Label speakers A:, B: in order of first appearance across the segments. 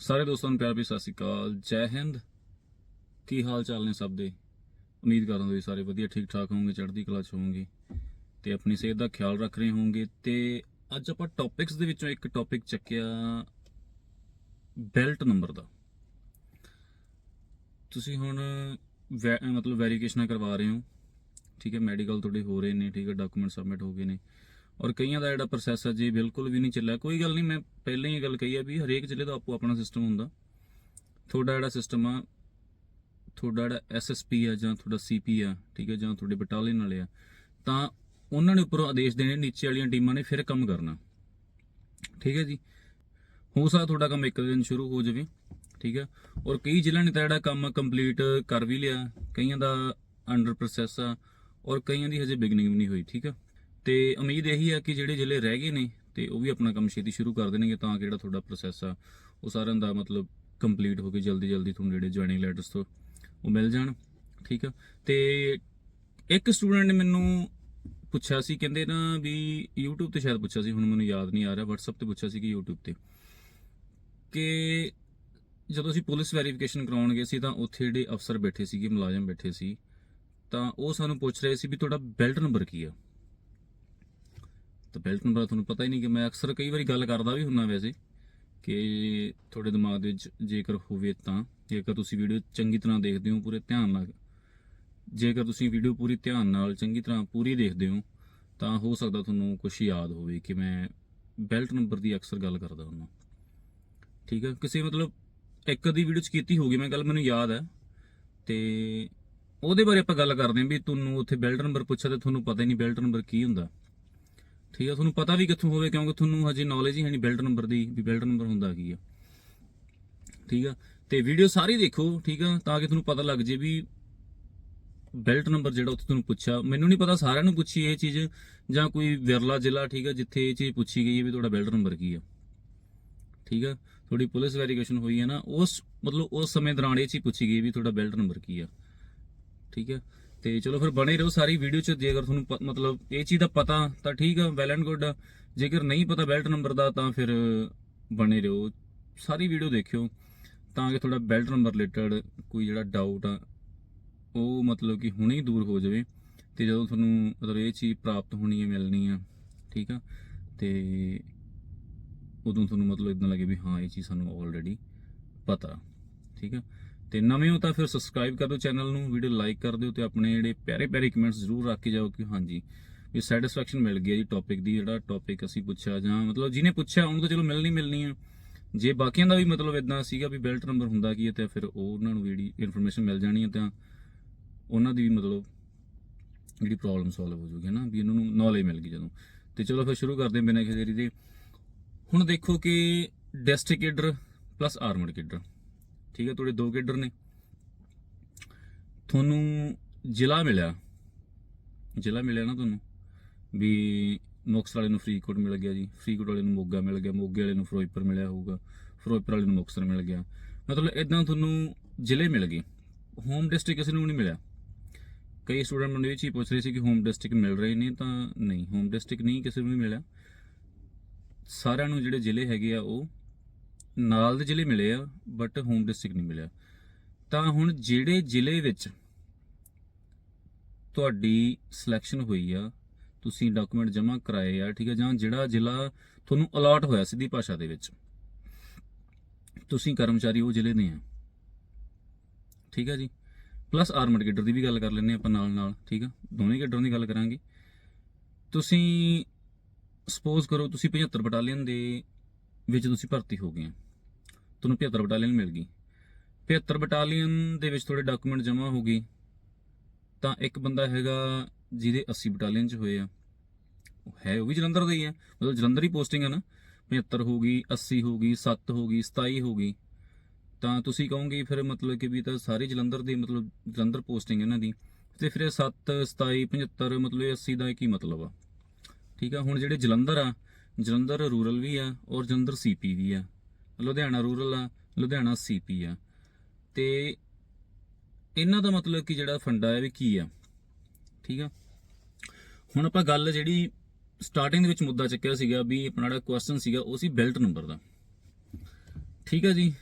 A: ਸਾਰੇ ਦੋਸਤਾਂ ਨੂੰ ਪਿਆਰ ਭਰੀ ਸਤਿ ਸ਼੍ਰੀ ਅਕਾਲ। ਜੈ ਹਿੰਦ। ਕੀ ਹਾਲ ਚਾਲ ਨੇ ਸਭ ਦੇ? ਉਮੀਦ ਕਰਦਾ ਤੁਸੀਂ ਸਾਰੇ ਵਧੀਆ ਠੀਕ ਠਾਕ ਹੋਵੋਗੇ, ਚੜ੍ਹਦੀ ਕਲਾ ਚ ਹੋਵੋਗੇ ਤੇ ਆਪਣੀ ਸਿਹਤ ਦਾ ਖਿਆਲ ਰੱਖ ਰਹੇ ਹੋਵੋਗੇ ਤੇ ਅੱਜ ਆਪਾਂ ਟੌਪਿਕਸ ਦੇ ਵਿੱਚੋਂ ਇੱਕ ਟੌਪਿਕ ਚੱਕਿਆ ਬੈਲਟ ਨੰਬਰ ਦਾ। ਤੁਸੀਂ ਹੁਣ ਵੈ- ਮਤਲਬ ਵੈਰੀਫਿਕੇਸ਼ਨ ਕਰਵਾ ਰਹੇ ਹੋ। ਠੀਕ ਹੈ ਮੈਡੀਕਲ ਤੁਹਾਡੇ ਹੋ ਰਹੇ ਨੇ, ਠੀਕ ਹੈ ਡਾਕੂਮੈਂਟ ਸਬਮਿਟ ਹੋ ਗਏ ਨੇ। ਔਰ ਕਈਆਂ ਦਾ ਜਿਹੜਾ ਪ੍ਰੋਸੈਸ ਹੈ ਜੀ ਬਿਲਕੁਲ ਵੀ ਨਹੀਂ ਚੱਲਿਆ। ਕੋਈ ਗੱਲ ਨਹੀਂ, ਮੈਂ ਪਹਿਲਾਂ ਹੀ ਇਹ ਗੱਲ ਕਹੀ ਆ ਵੀ ਹਰੇਕ ਜ਼ਿਲ੍ਹੇ ਦਾ ਆਪੋ ਆਪਣਾ ਸਿਸਟਮ ਹੁੰਦਾ। ਤੁਹਾਡਾ ਜਿਹੜਾ ਸਿਸਟਮ ਆ, ਤੁਹਾਡਾ ਜਿਹੜਾ ਐਸਐਸਪੀ ਆ ਜਾਂ ਤੁਹਾਡਾ ਸੀਪੀ ਆ, ਠੀਕ ਹੈ, ਜਾਂ ਤੁਹਾਡੇ ਬਟਾਲੀਅਨ ਵਾਲੇ ਆ, ਤਾਂ ਉਹਨਾਂ ਨੇ ਉੱਪਰੋਂ ਆਦੇਸ਼ ਦੇਣੇ, ਨੀਚੇ ਵਾਲੀਆਂ ਟੀਮਾਂ ਨੇ ਫਿਰ ਕੰਮ ਕਰਨਾ। ਠੀਕ ਹੈ ਜੀ? ਹੋ ਸਕਦਾ ਤੁਹਾਡਾ ਕੰਮ ਇੱਕ ਦਿਨ ਸ਼ੁਰੂ ਹੋ ਜਾਵੇ, ਠੀਕ ਹੈ? ਔਰ ਕਈ ਜ਼ਿਲ੍ਹਿਆਂ ਨੇ ਤਾਂ ਜਿਹੜਾ ਕੰਮ ਕੰਪਲੀਟ ਕਰ ਵੀ ਲਿਆ, ਕਈਆਂ ਦਾ ਅੰਡਰ ਪ੍ਰੋਸੈਸ ਆ, ਔਰ ਕਈਆਂ ਦੀ ਹਜੇ ਬਿਗਨਿੰਗ ਵੀ ਨਹੀਂ ਹੋਈ, ਠੀਕ ਹੈ? ਤੇ ਉਮੀਦ ਇਹੀ ਆ ਕਿ ਜਿਹੜੇ ਜ਼ਿਲ੍ਹੇ ਰਹਿ ਗਏ ਨੇ ਤੇ ਉਹ ਵੀ ਆਪਣਾ ਕੰਮ ਛੇਤੀ ਸ਼ੁਰੂ ਕਰ ਦੇਣਗੇ ਤਾਂ ਕਿ ਜਿਹੜਾ ਤੁਹਾਡਾ ਪ੍ਰੋਸੈਸ ਆ, ਉਹ ਸਾਰਿਆਂ ਦਾ ਮਤਲਬ ਕੰਪਲੀਟ ਹੋ ਕੇ ਜਲਦੀ ਜਲਦੀ ਤੁਹਾਨੂੰ ਜਿਹੜੇ ਜੁਆਇਨਿੰਗ ਲੈਟਰਸ ਤੋਂ ਉਹ ਮਿਲ ਜਾਣ, ਠੀਕ ਆ? ਤੇ ਇੱਕ ਸਟੂਡੈਂਟ ਨੇ ਮੈਨੂੰ ਪੁੱਛਿਆ ਸੀ, ਕਹਿੰਦੇ ਨਾ ਵੀ YouTube ਤੇ ਸ਼ਾਇਦ ਪੁੱਛਿਆ ਸੀ, ਹੁਣ ਮੈਨੂੰ ਯਾਦ ਨਹੀਂ ਆ ਰਿਹਾ, WhatsApp ਤੇ ਪੁੱਛਿਆ ਸੀ ਕਿ YouTube ਤੇ ਕਿ ਜਦੋਂ ਅਸੀਂ ਪੁਲਿਸ ਵੈਰੀਫਿਕੇਸ਼ਨ ਕਰਾਉਣ ਗਏ ਸੀ ਤਾਂ ਉੱਥੇ ਜਿਹੜੇ ਅਫਸਰ ਬੈਠੇ ਸੀਗੇ, ਮੁਲਾਜ਼ਮ ਬੈਠੇ ਸੀ, ਤਾਂ ਉਹ ਸਾਨੂੰ ਪੁੱਛ ਰਹੇ ਸੀ ਵੀ ਤੁਹਾਡਾ ਬੈਲਟ ਨੰਬਰ ਕੀ ਆ? ਤਾਂ ਬੈਲਟ ਨੰਬਰ ਤੁਹਾਨੂੰ ਪਤਾ ਹੀ ਨਹੀਂ ਕਿ ਮੈਂ ਅਕਸਰ ਕਈ ਵਾਰੀ ਗੱਲ ਕਰਦਾ ਵੀ ਹੁੰਨਾ ਵੈਸੇ ਕਿ ਤੁਹਾਡੇ ਦਿਮਾਗ ਦੇ ਵਿੱਚ ਜੇਕਰ ਹੋਵੇ ਤਾਂ, ਜੇਕਰ ਤੁਸੀਂ ਵੀਡੀਓ ਚੰਗੀ ਤਰ੍ਹਾਂ ਦੇਖਦੇ ਹੋ, ਪੂਰੇ ਧਿਆਨ ਨਾਲ, ਜੇਕਰ ਤੁਸੀਂ ਵੀਡੀਓ ਪੂਰੀ ਧਿਆਨ ਨਾਲ ਚੰਗੀ ਤਰ੍ਹਾਂ ਪੂਰੀ ਦੇਖਦੇ ਹੋ, ਤਾਂ ਹੋ ਸਕਦਾ ਤੁਹਾਨੂੰ ਕੁਝ ਯਾਦ ਹੋਵੇ ਕਿ ਮੈਂ ਬੈਲਟ ਨੰਬਰ ਦੀ ਅਕਸਰ ਗੱਲ ਕਰਦਾ ਹੁੰਦਾ ਠੀਕ ਹੈ ਕਿਸੇ ਮਤਲਬ ਇੱਕ ਦੀ ਵੀਡੀਓ ਚ ਕੀਤੀ ਹੋਗੀ ਮੈਂ ਗੱਲ ਮੈਨੂੰ ਯਾਦ ਹੈ ਤੇ ਉਹਦੇ ਬਾਰੇ ਆਪਾਂ ਗੱਲ ਕਰਦੇ ਹਾਂ ਵੀ ਤੁਹਾਨੂੰ ਉੱਥੇ ਬੈਲਟ ਨੰਬਰ ਪੁੱਛਿਆ ਤੇ ਤੁਹਾਨੂੰ ਪਤਾ ਹੀ ਨਹੀਂ ਬੈਲਟ ਨੰਬਰ ਕੀ ਹੁੰਦਾ। ਠੀਕ ਆ, ਤੁਹਾਨੂੰ ਪਤਾ ਵੀ ਕਿੱਥੋਂ ਹੋਵੇ, ਕਿਉਂਕਿ ਤੁਹਾਨੂੰ ਹਜੇ ਨੌਲੇਜ ਹੀ ਹੈ ਨਹੀਂ ਬੈਲਟ ਨੰਬਰ ਦੀ, ਵੀ ਬੈਲਟ ਨੰਬਰ ਹੁੰਦਾ ਕੀ ਆ। ਠੀਕ ਆ, ਤੇ ਵੀਡੀਓ ਸਾਰੀ ਦੇਖੋ, ਠੀਕ ਆ, ਤਾਂ ਕਿ ਤੁਹਾਨੂੰ ਪਤਾ ਲੱਗ ਜੇ ਵੀ ਬੈਲਟ ਨੰਬਰ ਜਿਹੜਾ ਉੱਥੇ ਤੁਹਾਨੂੰ ਪੁੱਛਿਆ। ਮੈਨੂੰ ਨਹੀਂ ਪਤਾ, ਸਾਰਿਆਂ ਨੂੰ ਪੁੱਛੀ ਇਹ ਚੀਜ਼, ਜਾਂ ਕੋਈ ਵਿਰਲਾ ਜ਼ਿਲ੍ਹਾ, ਠੀਕ ਆ, ਜਿੱਥੇ ਇਹ ਚੀਜ਼ ਪੁੱਛੀ ਗਈ ਹੈ ਵੀ ਤੁਹਾਡਾ ਬੈਲਟ ਨੰਬਰ ਕੀ ਆ। ਠੀਕ ਆ, ਤੁਹਾਡੀ ਪੁਲਿਸ ਵੈਰੀਫਿਕੇਸ਼ਨ ਹੋਈ ਹੈ ਨਾ, ਉਸ, ਮਤਲਬ ਉਸ ਸਮੇਂ ਦੌਰਾਨ ਇਹ ਚੀਜ਼ ਪੁੱਛੀ ਗਈ ਵੀ ਤੁਹਾਡਾ ਬੈਲਟ ਨੰਬਰ ਕੀ ਆ। ਠੀਕ ਹੈ ਤੇ ਚਲੋ ਫਿਰ ਬਣੇ ਰਹੋ ਸਾਰੀ ਵੀਡੀਓ ਚ ਜੇਕਰ ਤੁਹਾਨੂੰ ਪ- ਮਤਲਬ ਇਹ ਚੀਜ਼ ਦਾ ਪਤਾ, ਤਾਂ ਠੀਕ ਆ ਵੈਲ ਐਂਡ ਗੁੱਡ ਜੇਕਰ ਨਹੀਂ ਪਤਾ ਬੈਲਟ ਨੰਬਰ ਦਾ, ਤਾਂ ਫਿਰ ਬਣੇ ਰਹੋ। ਸਾਰੀ ਵੀਡੀਓ ਦੇਖਿਓ, ਤਾਂ ਕਿ ਤੁਹਾਡਾ ਬੈਲਟ ਨੰਬਰ ਰਿਲੇਟਡ ਕੋਈ ਜਿਹੜਾ ਡਾਊਟ ਆ, ਉਹ ਮਤਲਬ ਕਿ ਹੁਣੇ ਹੀ ਦੂਰ ਹੋ ਜਾਵੇ, ਤੇ ਜਦੋਂ ਤੁਹਾਨੂੰ ਮਤਲਬ ਇਹ ਚੀਜ਼ ਪ੍ਰਾਪਤ ਹੋਣੀ ਹੈ, ਮਿਲਣੀ ਆ ਠੀਕ ਆ? ਤੇ ਉਦੋਂ ਤੁਹਾਨੂੰ ਮਤਲਬ ਇਦਾਂ ਲੱਗੇ ਵੀ ਹਾਂ, ਇਹ ਚੀਜ਼ ਸਾਨੂੰ ਆਲਰੇਡੀ ਪਤਾ, ਠੀਕ ਆ? ਤੇ ਨਵੇਂ ਹੋ ਤਾਂ ਫਿਰ ਸਬਸਕ੍ਰਾਈਬ ਕਰ ਦਿਓ ਚੈਨਲ ਨੂੰ ਵੀਡੀਓ ਲਾਈਕ ਕਰ ਦਿਓ ਤੇ ਆਪਣੇ ਜਿਹੜੇ ਪਿਆਰੇ ਪਿਆਰੇ ਕਮੈਂਟਸ ਜ਼ਰੂਰ ਰੱਖ ਕੇ ਜਾਓ ਕਿ ਹਾਂਜੀ, ਵੀ ਸੈਟੀਸਫੈਕਸ਼ਨ ਮਿਲ ਗਈ ਹੈ ਜੀ ਟੌਪਿਕ ਦੀ, ਜਿਹੜਾ ਟੌਪਿਕ ਅਸੀਂ ਪੁੱਛਿਆ ਜਾਂ ਮਤਲਬ ਜਿਹਨੇ ਪੁੱਛਿਆ ਉਹਨੂੰ ਤਾਂ ਚਲੋ ਮਿਲਣੀ ਮਿਲਣੀ ਆ ਜੇ ਬਾਕੀਆਂ ਦਾ ਵੀ ਮਤਲਬ ਇਦਾਂ ਸੀਗਾ ਵੀ ਬੈਲਟ ਨੰਬਰ ਹੁੰਦਾ ਕੀ ਹੈ ਤੇ ਫਿਰ ਉਹ ਉਹਨਾਂ ਨੂੰ ਵੀ ਜਿਹੜੀ ਇਨਫੋਰਮੇਸ਼ਨ ਮਿਲ ਜਾਣੀ ਹੈ ਤਾਂ ਉਹਨਾਂ ਦੀ ਵੀ ਮਤਲਬ ਜਿਹੜੀ ਪ੍ਰੋਬਲਮ ਸੋਲਵ ਹੋ ਜੂਗੀ ਨਾ ਵੀ ਇਹਨਾਂ ਨੂੰ ਨੌਲੇਜ ਮਿਲ ਗਈ ਜਦੋਂ। ਤੇ ਚਲੋ ਫਿਰ ਸ਼ੁਰੂ ਕਰਦੇ ਬਿਨਾਂ ਕਿਸੇ ਦੇ। ਹੁਣ ਦੇਖੋ ਕਿ ਡਿਸਟ੍ਰਿਕਟ ਪਲੱਸ ਆਰਮਡ ਕੇਡਰ ਠੀਕ ਹੈ, ਤੁਹਾਡੇ ਦੋ ਕੇਡਰ ਨੇ। ਤੁਹਾਨੂੰ ਜ਼ਿਲ੍ਹਾ ਮਿਲਿਆ। ਜ਼ਿਲ੍ਹਾ ਮਿਲਿਆ ਨਾ ਤੁਹਾਨੂੰ? ਵੀ ਮੁਕਤਸਰ ਵਾਲੇ ਨੂੰ ਫਰੀਦਕੋਟ ਮਿਲ ਗਿਆ ਜੀ। ਫਰੀਦਕੋਟ ਵਾਲੇ ਨੂੰ ਮੋਗਾ ਮਿਲ ਗਿਆ। ਮੋਗੇ ਵਾਲੇ ਨੂੰ ਫਿਰੋਜ਼ਪੁਰ ਮਿਲਿਆ ਹੋਊਗਾ। ਫਿਰੋਜ਼ਪੁਰ ਵਾਲੇ ਨੂੰ ਮੁਕਤਸਰ ਮਿਲ ਗਿਆ। ਮਤਲਬ ਇਦਾਂ ਤੁਹਾਨੂੰ ਜ਼ਿਲ੍ਹੇ ਮਿਲ ਗਏ। ਹੋਮ ਡਿਸਟ੍ਰਿਕਟ ਕਿਸੇ ਨੂੰ ਨਹੀਂ ਮਿਲਿਆ। ਕਈ ਸਟੂਡੈਂਟ ਮੈਨੂੰ ਇਹ ਚੀਜ਼ ਪੁੱਛ ਰਹੇ ਸੀ ਕਿ ਹੋਮ ਡਿਸਟ੍ਰਿਕਟ ਮਿਲ ਰਹੇ ਨੇ ਤਾਂ ਨਹੀਂ। ਹੋਮ ਡਿਸਟ੍ਰਿਕਟ ਨਹੀਂ ਕਿਸੇ ਨੂੰ ਵੀ ਮਿਲਿਆ। ਸਾਰਿਆਂ ਨੂੰ ਜਿਹੜੇ ਜ਼ਿਲ੍ਹੇ ਹੈਗੇ ਆ ਉਹ ਨਾਲ ਦੇ ਜ਼ਿਲ੍ਹੇ ਮਿਲੇ ਆ ਬਟ ਹੋਮ ਡਿਸਟ੍ਰਿਕਟ ਨਹੀਂ ਮਿਲਿਆ। ਤਾਂ ਹੁਣ ਜਿਹੜੇ ਜ਼ਿਲ੍ਹੇ ਵਿੱਚ ਤੁਹਾਡੀ ਸਿਲੈਕਸ਼ਨ ਹੋਈ ਆ, ਤੁਸੀਂ ਡਾਕੂਮੈਂਟ ਜਮ੍ਹਾਂ ਕਰਾਏ ਆ, ਠੀਕ ਹੈ ਜਾਂ ਜਿਹੜਾ ਜ਼ਿਲ੍ਹਾ ਤੁਹਾਨੂੰ ਅਲਾਟ ਹੋਇਆ ਸਿੱਧੀ ਭਾਸ਼ਾ ਦੇ ਵਿੱਚ, ਤੁਸੀਂ ਕਰਮਚਾਰੀ ਉਹ ਜ਼ਿਲ੍ਹੇ ਦੇ ਆ। ਠੀਕ ਹੈ ਜੀ? ਪਲੱਸ ਆਰਮਡ ਗੇਡਰ ਦੀ ਵੀ ਗੱਲ ਕਰ ਲੈਂਦੇ ਹਾਂ ਆਪਾਂ ਨਾਲ ਨਾਲ, ਠੀਕ ਆ? ਦੋਵੇਂ ਗੇਡਰਾਂ ਦੀ ਗੱਲ ਕਰਾਂਗੇ। ਤੁਸੀਂ ਸਪੋਜ਼ ਕਰੋ ਤੁਸੀਂ 75 ਬਟਾਲੀਅਨ ਦੇ ਵਿੱਚ ਤੁਸੀਂ ਭਰਤੀ ਹੋ ਗਏ ਤੁਹਾਨੂੰ 75 ਬਟਾਲੀਅਨ ਮਿਲ ਗਈ। 75 ਬਟਾਲੀਅਨ ਦੇ ਵਿੱਚ ਤੁਹਾਡੇ ਡਾਕੂਮੈਂਟ ਜਮ੍ਹਾਂ ਹੋ ਗਏ। ਤਾਂ ਇੱਕ ਬੰਦਾ ਹੈਗਾ ਜਿਹਦੇ 80 ਬਟਾਲੀਅਨ ਚ ਹੋਏ ਆ। ਉਹ ਹੈ, ਉਹ ਵੀ ਜਲੰਧਰ ਦਾ ਹੀ ਹੈ ਮਤਲਬ ਜਲੰਧਰ ਹੀ ਪੋਸਟਿੰਗ ਹੈ ਨਾ। 75 ਹੋ ਗਈ 80 ਹੋ ਗਈ 7 ਹੋ ਗਈ 27 ਹੋ ਗਈ। ਤਾਂ ਤੁਸੀਂ ਕਹੋਗੇ ਫਿਰ ਮਤਲਬ ਕਿ ਵੀ ਤਾਂ ਸਾਰੇ ਜਲੰਧਰ ਦੇ ਮਤਲਬ ਜਲੰਧਰ ਪੋਸਟਿੰਗ ਇਹਨਾਂ ਦੀ। ਤੇ ਫਿਰ ਇਹ 7 27 75 ਮਤਲਬ ਇਹ 80 ਦਾ ਕੀ ਮਤਲਬ ਆ? ਠੀਕ ਆ, ਹੁਣ ਜਿਹੜੇ ਜਲੰਧਰ ਆ ਜਲੰਧਰ ਰੂਰਲ ਵੀ ਆ ਔਰ ਜਲੰਧਰ ਸੀਪੀ ਵੀ ਆ। ਲੁਧਿਆਣਾ ਰੂਰਲ ਆ, ਲੁਧਿਆਣਾ ਸੀਪੀ ਆ। ਤੇ ਇਹਨਾਂ ਦਾ ਮਤਲਬ ਕਿ ਜਿਹੜਾ ਫੰਡਾ ਹੈ ਵੀ ਕੀ ਆ? ਠੀਕ ਆ? ਹੁਣ ਆਪਾਂ ਗੱਲ ਜਿਹੜੀ ਸਟਾਰਟਿੰਗ ਦੇ ਵਿੱਚ ਮੁੱਦਾ ਚੱਕਿਆ ਸੀਗਾ ਵੀ ਆਪਣਾ ਜਿਹੜਾ ਕੁਐਸਚਨ ਸੀਗਾ ਉਹ ਸੀ ਬੈਲਟ ਨੰਬਰ ਦਾ। ਠੀਕ ਆ ਜੀ?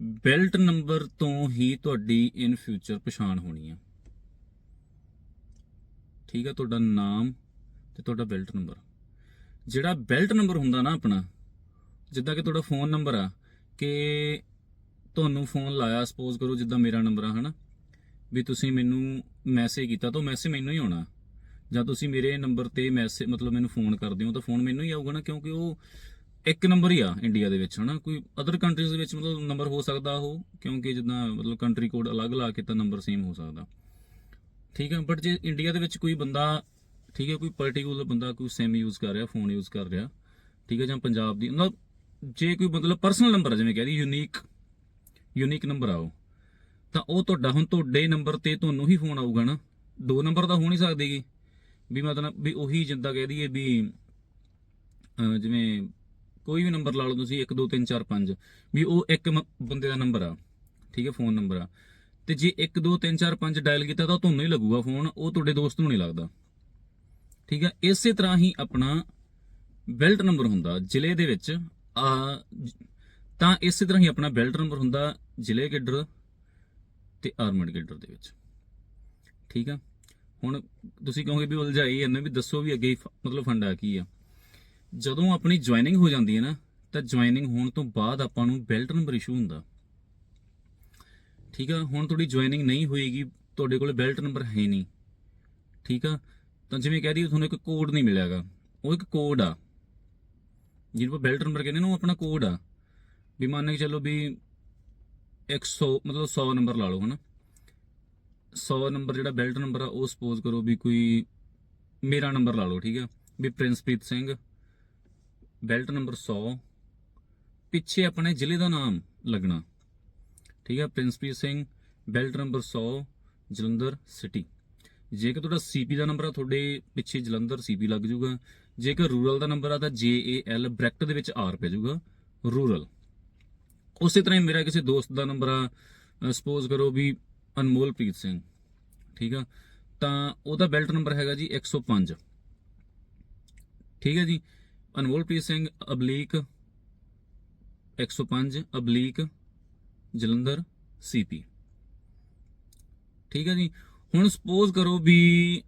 A: ਬੈਲਟ ਨੰਬਰ ਤੋਂ ਹੀ ਤੁਹਾਡੀ ਇਨ ਫਿਊਚਰ ਪਛਾਣ ਹੋਣੀ ਆ। ਠੀਕ ਆ? ਤੁਹਾਡਾ ਨਾਮ ਤੇ ਤੁਹਾਡਾ ਬੈਲਟ ਨੰਬਰ ਜਿਹੜਾ ਬੈਲਟ ਨੰਬਰ ਹੁੰਦਾ ਨਾ ਆਪਣਾ, ਜਿੱਦਾਂ ਕਿ ਤੁਹਾਡਾ ਫੋਨ ਨੰਬਰ ਆ, ਕਿ ਤੁਹਾਨੂੰ ਫੋਨ ਲਾਇਆ ਸਪੋਜ਼ ਕਰੋ ਜਿੱਦਾਂ ਮੇਰਾ ਨੰਬਰ ਆ, ਹਨਾ? ਵੀ ਤੁਸੀਂ ਮੈਨੂੰ ਮੈਸੇਜ ਕੀਤਾ ਤਾਂ ਮੈਸੇਜ ਮੈਨੂੰ ਹੀ ਆਉਣਾ। ਜਾਂ ਤੁਸੀਂ ਮੇਰੇ ਨੰਬਰ ਤੇ ਮੈਸੇਜ ਮਤਲਬ ਮੈਨੂੰ ਫੋਨ ਕਰਦੇ ਹੋ ਤਾਂ ਫੋਨ ਮੈਨੂੰ ਹੀ ਆਊਗਾ ਨਾ, ਕਿਉਂਕਿ ਉਹ ਇੱਕ ਨੰਬਰ ਹੀ ਆ ਇੰਡੀਆ ਦੇ ਵਿੱਚ, ਹਨਾ? ਕੋਈ ਅਦਰ ਕੰਟਰੀਜ਼ ਦੇ ਵਿੱਚ ਮਤਲਬ ਨੰਬਰ ਹੋ ਸਕਦਾ ਉਹ, ਕਿਉਂਕਿ ਜਿੱਦਾਂ ਮਤਲਬ ਕੰਟਰੀ ਕੋਡ ਅਲੱਗ ਲਾ ਕੇ ਤਾਂ ਨੰਬਰ ਸੇਮ ਹੋ ਸਕਦਾ। ਠੀਕ ਹੈ ਬਟ ਜੇ ਇੰਡੀਆ ਦੇ ਵਿੱਚ ਕੋਈ ਬੰਦਾ ਠੀਕ ਹੈ, ਕੋਈ ਪਾਰਟਿਕੂਲਰ ਬੰਦਾ ਕੋਈ ਸਿਮ ਯੂਜ਼ ਕਰ ਰਿਹਾ ਫੋਨ ਯੂਜ਼ ਕਰ ਰਿਹਾ, ਠੀਕ ਹੈ, ਜਾਂ ਪੰਜਾਬ ਦੀ, ਮਤਲਬ ਜੇ ਕੋਈ ਮਤਲਬ ਪਰਸਨਲ ਨੰਬਰ ਜਿਵੇਂ ਕਹਿ ਦੀ ਯੂਨੀਕ ਯੂਨੀਕ ਨੰਬਰ ਆ ਉਹ, ਤਾਂ ਉਹ ਤੁਹਾਡਾ, ਹੁਣ ਤੁਹਾਡੇ ਨੰਬਰ ਤੇ ਤੁਹਾਨੂੰ ਹੀ ਫੋਨ ਆਊਗਾ ਨਾ, ਦੋ ਨੰਬਰ ਤਾਂ ਹੋ ਨਹੀਂ ਸਕਦੇਗੀ ਵੀ ਮਤਲਬ ਵੀ ਉਹੀ ਜਿੱਦਾਂ ਕਹਿ ਦਈਏ ਵੀ ਜਿਵੇਂ ਕੋਈ ਵੀ ਨੰਬਰ ਲਾ ਲਓ ਤੁਸੀਂ 1 2 3 4 5 ਵੀ ਉਹ ਇੱਕ ਮ- ਬੰਦੇ ਦਾ ਨੰਬਰ ਆ, ਠੀਕ ਹੈ ਫੋਨ ਨੰਬਰ ਆ, ਤੇ ਜੇ 1 2 3 4 5 ਡਾਇਲ ਕੀਤਾ ਤਾਂ ਤੁਹਾਨੂੰ ਹੀ ਲੱਗੂਗਾ ਫੋਨ ਉਹ ਤੁਹਾਡੇ ਦੋਸਤ ਨੂੰ ਨਹੀਂ ਲੱਗਦਾ। ਠੀਕ ਹੈ? ਇਸੇ ਤਰ੍ਹਾਂ ਹੀ ਆਪਣਾ ਬੈਲਟ ਨੰਬਰ ਹੁੰਦਾ ਜ਼ਿਲ੍ਹੇ ਦੇ ਵਿੱਚ। ਆ, ਤਾਂ ਇਸੇ ਤਰ੍ਹਾਂ ਹੀ ਆਪਣਾ ਬੈਲਟ ਨੰਬਰ ਹੁੰਦਾ ਜ਼ਿਲ੍ਹੇ ਗਿੱਡਰ ਤੇ ਆਰਮਡ ਗਿੱਡਰ ਦੇ ਵਿੱਚ। ਠੀਕ ਆ ਹੁਣ ਤੁਸੀਂ ਕਹੋਗੇ ਵੀ ਉਲਝਾਈ ਇਹਨੇ ਵੀ ਦੱਸੋ ਵੀ ਅੱਗੇ ਫ- ਮਤਲਬ ਫੰਡਾ ਕੀ ਆ। ਜਦੋਂ ਆਪਣੀ ਜੁਆਇਨਿੰਗ ਹੋ ਜਾਂਦੀ ਹੈ ਨਾ, ਤਾਂ ਜੁਆਇਨਿੰਗ ਹੋਣ ਤੋਂ ਬਾਅਦ ਆਪਾਂ ਨੂੰ ਬੈਲਟ ਨੰਬਰ ਇਸ਼ੂ ਹੁੰਦਾ। ਠੀਕ ਆ ਹੁਣ ਤੁਹਾਡੀ ਜੁਆਇਨਿੰਗ ਨਹੀਂ ਹੋਏਗੀ, ਤੁਹਾਡੇ ਕੋਲ ਬੈਲਟ ਨੰਬਰ ਹੈ ਨਹੀਂ। ਠੀਕ ਆ ਤਾਂ ਜਿਵੇਂ ਕਹਿ ਦਈਏ ਤੁਹਾਨੂੰ ਇੱਕ ਕੋਡ ਨਹੀਂ ਮਿਲਿਆਗਾ ਉਹ ਇੱਕ ਕੋਡ ਆ। ਜਿਹਨੂੰ ਆਪਾਂ ਬੈਲਟ ਨੰਬਰ ਕਹਿੰਦੇ ਨੇ, ਉਹ ਆਪਣਾ ਕੋਡ ਆ। ਵੀ ਮੰਨ ਕੇ ਚੱਲੋ ਵੀ 100 ਮਤਲਬ 100 ਨੰਬਰ ਲਾ ਲਓ, ਹਨਾ। 100 ਨੰਬਰ ਜਿਹੜਾ ਬੈਲਟ ਨੰਬਰ ਆ, ਉਹ ਸਪੋਜ਼ ਕਰੋ ਵੀ ਕੋਈ ਮੇਰਾ ਨੰਬਰ ਲਾ ਲਓ, ਠੀਕ ਆ। ਵੀ ਪ੍ਰਿੰਸਪ੍ਰੀਤ ਸਿੰਘ ਬੈਲਟ ਨੰਬਰ 100 ਪਿੱਛੇ ਆਪਣੇ ਜ਼ਿਲ੍ਹੇ ਦਾ ਨਾਮ ਲੱਗਣਾ। ਠੀਕ ਆ, Princepreet Singh belt number 100 Jalandhar city ਜੇਕਰ ਤੁਹਾਡਾ ਸੀਪੀ ਦਾ ਨੰਬਰ ਆ, ਤੁਹਾਡੇ ਪਿੱਛੇ ਜਲੰਧਰ ਸੀਪੀ ਲੱਗ ਜਾਊਗਾ। ਜੇਕਰ ਰੂਰਲ ਦਾ ਨੰਬਰ ਆ, ਤਾਂ ਜੇ ਏ ਐਲ ਬ੍ਰੈਕਟ ਦੇ ਵਿੱਚ ਆਰ ਪੈ ਜਾਊਗਾ ਰੂਰਲ ਉਸੇ ਤਰ੍ਹਾਂ ਹੀ ਮੇਰਾ ਕਿਸੇ ਦੋਸਤ ਦਾ ਨੰਬਰ ਆ ਸਪੋਜ਼ ਕਰੋ ਵੀ ਅਨਮੋਲਪ੍ਰੀਤ ਸਿੰਘ, ਠੀਕ ਆ? ਤਾਂ ਉਹਦਾ ਬੈਲਟ ਨੰਬਰ ਹੈਗਾ ਜੀ 105 ਠੀਕ ਹੈ ਜੀ? ਅਨਮੋਲਪ੍ਰੀਤ ਸਿੰਘ ਅਬਲੀਕ 105 ਅਬਲੀਕ ਜਲੰਧਰ ਸੀਪੀ ਠੀਕ ਹੈ ਜੀ? ਹੁਣ ਸਪੋਜ਼ ਕਰੋ ਵੀ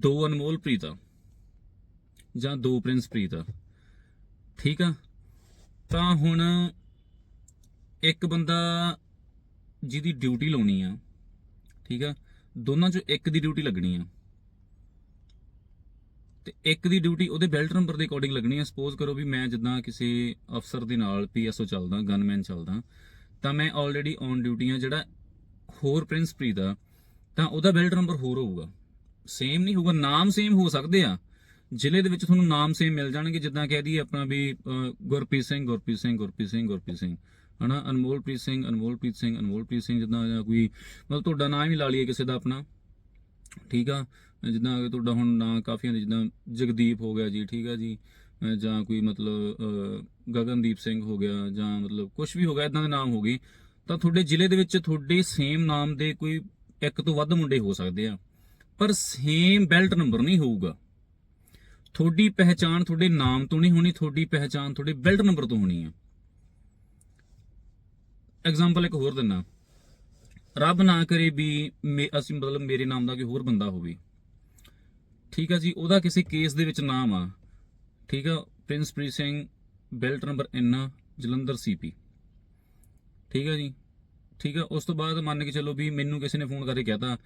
A: ਦੋ ਅਨਮੋਲ ਪ੍ਰੀਤ ਆ, ਜਾਂ ਦੋ ਪ੍ਰਿੰਸ ਪ੍ਰੀਤ ਆ, ਠੀਕ ਆ? ਤਾਂ ਹੁਣ ਇੱਕ ਬੰਦਾ ਜਿਹਦੀ ਡਿਊਟੀ ਲਾਉਣੀ ਆ, ਠੀਕ ਆ? ਦੋਨਾਂ ਚੋਂ ਇੱਕ ਦੀ ਡਿਊਟੀ ਲੱਗਣੀ ਆ। ਤੇ ਇੱਕ ਦੀ ਡਿਊਟੀ ਉਹਦੇ ਬੈਲਟ ਨੰਬਰ ਦੇ ਅਕੋਰਡਿੰਗ ਲੱਗਣੀ ਆ। ਸਪੋਜ਼ ਕਰੋ ਵੀ ਮੈਂ ਜਿੱਦਾਂ ਕਿਸੇ ਅਫਸਰ ਦੇ ਨਾਲ ਪੀਐਸਓ ਚੱਲਦਾ ਗਨਮੈਨ ਚੱਲਦਾ, ਤਾਂ ਮੈਂ ਆਲਰੇਡੀ ਔਨ ਡਿਊਟੀ ਆ ਜਿਹੜਾ ਹੋਰ ਪ੍ਰਿੰਸ ਪ੍ਰੀਤ ਆ, ਤਾਂ ਉਹਦਾ ਬੈਲਟ ਨੰਬਰ ਹੋਰ ਹੋਊਗਾ। ਸੇਮ ਨਹੀਂ ਹੋਊਗਾ, ਨਾਮ ਸੇਮ ਹੋ ਸਕਦੇ ਆ। ਜ਼ਿਲ੍ਹੇ ਦੇ ਵਿੱਚ ਤੁਹਾਨੂੰ ਨਾਮ ਸੇਮ ਮਿਲ ਜਾਣਗੇ, ਜਿੱਦਾਂ ਕਹਿ ਦਈਏ ਆਪਣਾ ਵੀ ਗੁਰਪ੍ਰੀਤ ਸਿੰਘ ਗੁਰਪ੍ਰੀਤ ਸਿੰਘ ਗੁਰਪ੍ਰੀਤ ਸਿੰਘ ਗੁਰਪ੍ਰੀਤ ਸਿੰਘ। ਹਨਾ, ਅਨਮੋਲਪ੍ਰੀਤ ਸਿੰਘ ਅਨਮੋਲਪ੍ਰੀਤ ਸਿੰਘ ਅਨਮੋਲਪ੍ਰੀਤ ਸਿੰਘ, ਜਿੱਦਾਂ ਜਾਂ ਕੋਈ, ਮਤਲਬ ਤੁਹਾਡਾ ਨਾਮ ਹੀ ਲਾ ਲਈਏ ਕਿਸੇ ਦਾ ਆਪਣਾ। ਠੀਕ ਆ? ਜਿੱਦਾਂ ਕਿ ਤੁਹਾਡਾ ਹੁਣ ਨਾਂ ਕਾਫੀਆਂ ਦੇ ਜਿੱਦਾਂ ਜਗਦੀਪ ਹੋ ਗਿਆ ਜੀ, ਠੀਕ ਆ ਜੀ। ਜਾਂ ਕੋਈ ਮਤਲਬ ਗਗਨਦੀਪ ਸਿੰਘ ਹੋ ਗਿਆ, ਜਾਂ ਮਤਲਬ ਕੁਝ ਵੀ ਹੋ ਗਿਆ ਇਦਾਂ ਦੇ ਨਾਮ ਹੋ ਗਏ। ਤਾਂ ਤੁਹਾਡੇ ਜ਼ਿਲ੍ਹੇ ਦੇ ਵਿੱਚ ਤੁਹਾਡੇ ਸੇਮ ਨਾਮ ਦੇ ਕੋਈ ਇੱਕ ਤੋਂ ਵੱਧ ਮੁੰਡੇ ਹੋ ਸਕਦੇ ਆ। ਪਰ ਸੇਮ ਬੈਲਟ ਨੰਬਰ ਨਹੀਂ ਹੋਊਗਾ। ਤੁਹਾਡੀ ਪਹਿਚਾਣ ਤੁਹਾਡੇ ਨਾਮ ਤੋਂ ਨਹੀਂ ਹੋਣੀ, ਤੁਹਾਡੀ ਪਹਿਚਾਣ ਤੁਹਾਡੇ ਬੈਲਟ ਨੰਬਰ ਤੋਂ ਹੋਣੀ ਆ। ਐਗਜ਼ਾਮਪਲ ਇੱਕ ਹੋਰ ਦਿੰਨਾ। ਰੱਬ ਨਾ ਕਰੇ ਵੀ ਮੇ- ਅਸੀਂ ਮਤਲਬ ਮੇਰੇ ਨਾਮ ਦਾ ਕੋਈ ਹੋਰ ਬੰਦਾ ਹੋਵੇ। ਠੀਕ ਆ ਜੀ, ਉਹਦਾ ਕਿਸੇ ਕੇਸ ਦੇ ਵਿੱਚ ਨਾਮ ਆ। ਠੀਕ ਆ ਪ੍ਰਿੰਸਪ੍ਰੀਤ ਸਿੰਘ ਬੈਲਟ ਨੰਬਰ ਇੰਨਾ, ਜਲੰਧਰ ਸੀਪੀ ਠੀਕ ਆ ਜੀ। ਠੀਕ ਆ ਉਸ ਤੋਂ ਬਾਅਦ ਮੰਨ ਕੇ ਚੱਲੋ ਵੀ ਮੈਨੂੰ ਕਿਸੇ ਨੇ ਫੋਨ ਕਰਕੇ ਕਹਿਤਾ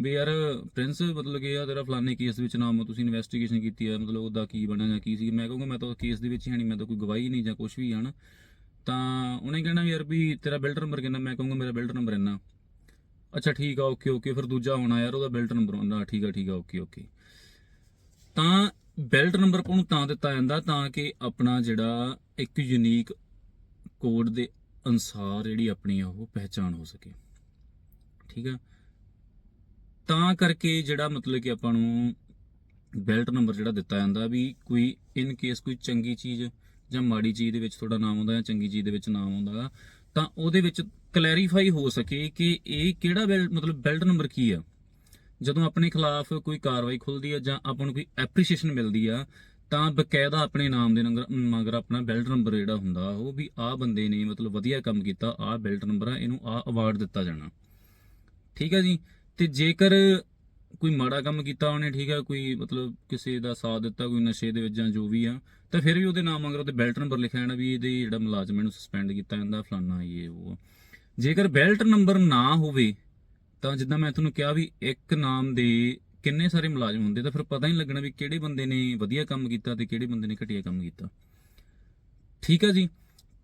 A: ਵੀ ਯਾਰ ਪ੍ਰਿੰਸ, ਮਤਲਬ ਕਿ ਆ ਤੇਰਾ ਫਲਾਣੇ ਕੇਸ ਵਿੱਚ ਨਾਮ ਆ, ਤੁਸੀਂ ਇਨਵੈਸਟੀਗੇਸ਼ਨ ਕੀਤੀ ਆ, ਮਤਲਬ ਉਹਦਾ ਕੀ ਬਣਿਆ ਜਾਂ ਕੀ ਸੀ। ਮੈਂ ਕਹੂੰਗਾ ਮੈਂ ਤਾਂ ਕੇਸ ਦੇ ਵਿੱਚ ਹੀ ਨਹੀਂ ਮੈਂ ਤਾਂ ਕੋਈ ਗਵਾਹੀ ਨਹੀਂ ਜਾਂ ਕੁਝ ਵੀ ਆ ਨਾ। ਤਾਂ ਉਹਨੇ ਕਹਿਣਾ ਵੀ ਯਾਰ ਵੀ ਤੇਰਾ ਬੈਲਟ ਨੰਬਰ ਕਿੰਨਾ? ਮੈਂ ਕਹੂੰਗਾ ਮੇਰਾ ਬੈਲਟ ਨੰਬਰ ਇੰਨਾ। ਅੱਛਾ, ਠੀਕ ਆ ਓਕੇ ਓਕੇ ਫਿਰ ਦੂਜਾ ਹੋਣਾ ਯਾਰ ਉਹਦਾ ਬਿਲਟ ਨੰਬਰ ਹੁੰਦਾ ਠੀਕ ਆ ਠੀਕ ਆ ਓਕੇ ਓਕੇ ਤਾਂ ਬੈਲਟ ਨੰਬਰ ਆਪਾਂ ਨੂੰ ਤਾਂ ਦਿੱਤਾ ਜਾਂਦਾ ਤਾਂ ਕਿ ਆਪਣਾ ਜਿਹੜਾ ਇੱਕ ਯੂਨੀਕ ਕੋਡ ਦੇ ਅਨਸਾਰ ਜਿਹੜੀ ਆਪਣੀ ਆ ਉਹ ਪਹਿਚਾਣ ਹੋ ਸਕੇ। ਠੀਕ ਆ? ਤਾਂ ਕਰਕੇ ਜਿਹੜਾ ਮਤਲਬ ਕਿ ਆਪਾਂ ਨੂੰ ਬੈਲਟ ਨੰਬਰ ਜਿਹੜਾ ਦਿੱਤਾ ਜਾਂਦਾ ਵੀ ਕੋਈ ਇਨ ਕੇਸ ਕੋਈ ਚੰਗੀ ਚੀਜ਼ ਜਾਂ ਮਾੜੀ ਚੀਜ਼ ਦੇ ਵਿੱਚ ਤੁਹਾਡਾ ਨਾਮ ਆਉਂਦਾ ਜਾਂ ਚੰਗੀ ਚੀਜ਼ ਦੇ ਵਿੱਚ ਨਾਮ ਆਉਂਦਾ, ਤਾਂ ਉਹਦੇ ਵਿੱਚ ਕਲੈਰੀਫਾਈ ਹੋ ਸਕੇ ਕਿ ਇਹ ਕਿਹੜਾ ਬੈਲਟ ਮਤਲਬ ਬੈਲਟ ਨੰਬਰ ਕੀ ਆ? ਜਦੋਂ ਆਪਣੇ ਖਿਲਾਫ ਕੋਈ ਕਾਰਵਾਈ ਖੁੱਲਦੀ ਆ ਜਾਂ ਆਪਾਂ ਨੂੰ ਕੋਈ ਐਪਰੀਸ਼ੀਏਸ਼ਨ ਮਿਲਦੀ ਆ ਤਾਂ ਬਕਾਇਦਾ ਆਪਣੇ ਨਾਮ ਦੇ ਨੰਬਰ ਮਗਰ ਆਪਣਾ ਬੈਲਟ ਨੰਬਰ ਜਿਹੜਾ ਹੁੰਦਾ, ਉਹ ਵੀ ਆਹ ਬੰਦੇ ਨੇ ਮਤਲਬ ਵਧੀਆ ਕੰਮ ਕੀਤਾ, ਆਹ ਬੈਲਟ ਨੰਬਰ ਆ, ਇਹਨੂੰ ਆਹ ਅਵਾਰਡ ਦਿੱਤਾ ਜਾਣਾ। ਠੀਕ ਹੈ ਜੀ? ਤੇ ਜੇਕਰ ਕੋਈ ਮਾੜਾ ਕੰਮ ਕੀਤਾ ਉਹਨੇ, ਠੀਕ ਹੈ ਕੋਈ ਮਤਲਬ ਕਿਸੇ ਦਾ ਸਾਥ ਦਿੱਤਾ, ਕੋਈ ਨਸ਼ੇ ਦੇ ਵਿੱਚ ਜਾਂ ਜੋ ਵੀ ਆ, ਤਾਂ ਫਿਰ ਵੀ ਉਹਦੇ ਨਾਮ ਮਗਰ ਉਹਦੇ ਬੈਲਟ ਨੰਬਰ ਲਿਖਿਆ ਜਾਣਾ ਵੀ ਇਹਦੇ ਜਿਹੜਾ ਮੁਲਾਜ਼ਮ ਇਹਨੂੰ ਸਸਪੈਂਡ ਕੀਤਾ ਜਾਂਦਾ, ਫਲਾਨਾ ਇਹ, ਉਹ ਜੇਕਰ ਬੈਲਟ ਨੰਬਰ ਨਾ ਹੋਵੇ, ਤਾਂ ਜਿੱਦਾਂ ਮੈਂ ਤੁਹਾਨੂੰ ਕਿਹਾ ਵੀ ਇੱਕ ਨਾਮ ਦੇ ਕਿੰਨੇ ਸਾਰੇ ਮੁਲਾਜ਼ਮ ਹੁੰਦੇ, ਤਾਂ ਫਿਰ ਪਤਾ ਹੀ ਨਹੀਂ ਲੱਗਣਾ ਵੀ ਕਿਹੜੇ ਬੰਦੇ ਨੇ ਵਧੀਆ ਕੰਮ ਕੀਤਾ ਤੇ ਕਿਹੜੇ ਬੰਦੇ ਨੇ ਘਟੀਆ ਕੰਮ ਕੀਤਾ। ਠੀਕ ਆ ਜੀ?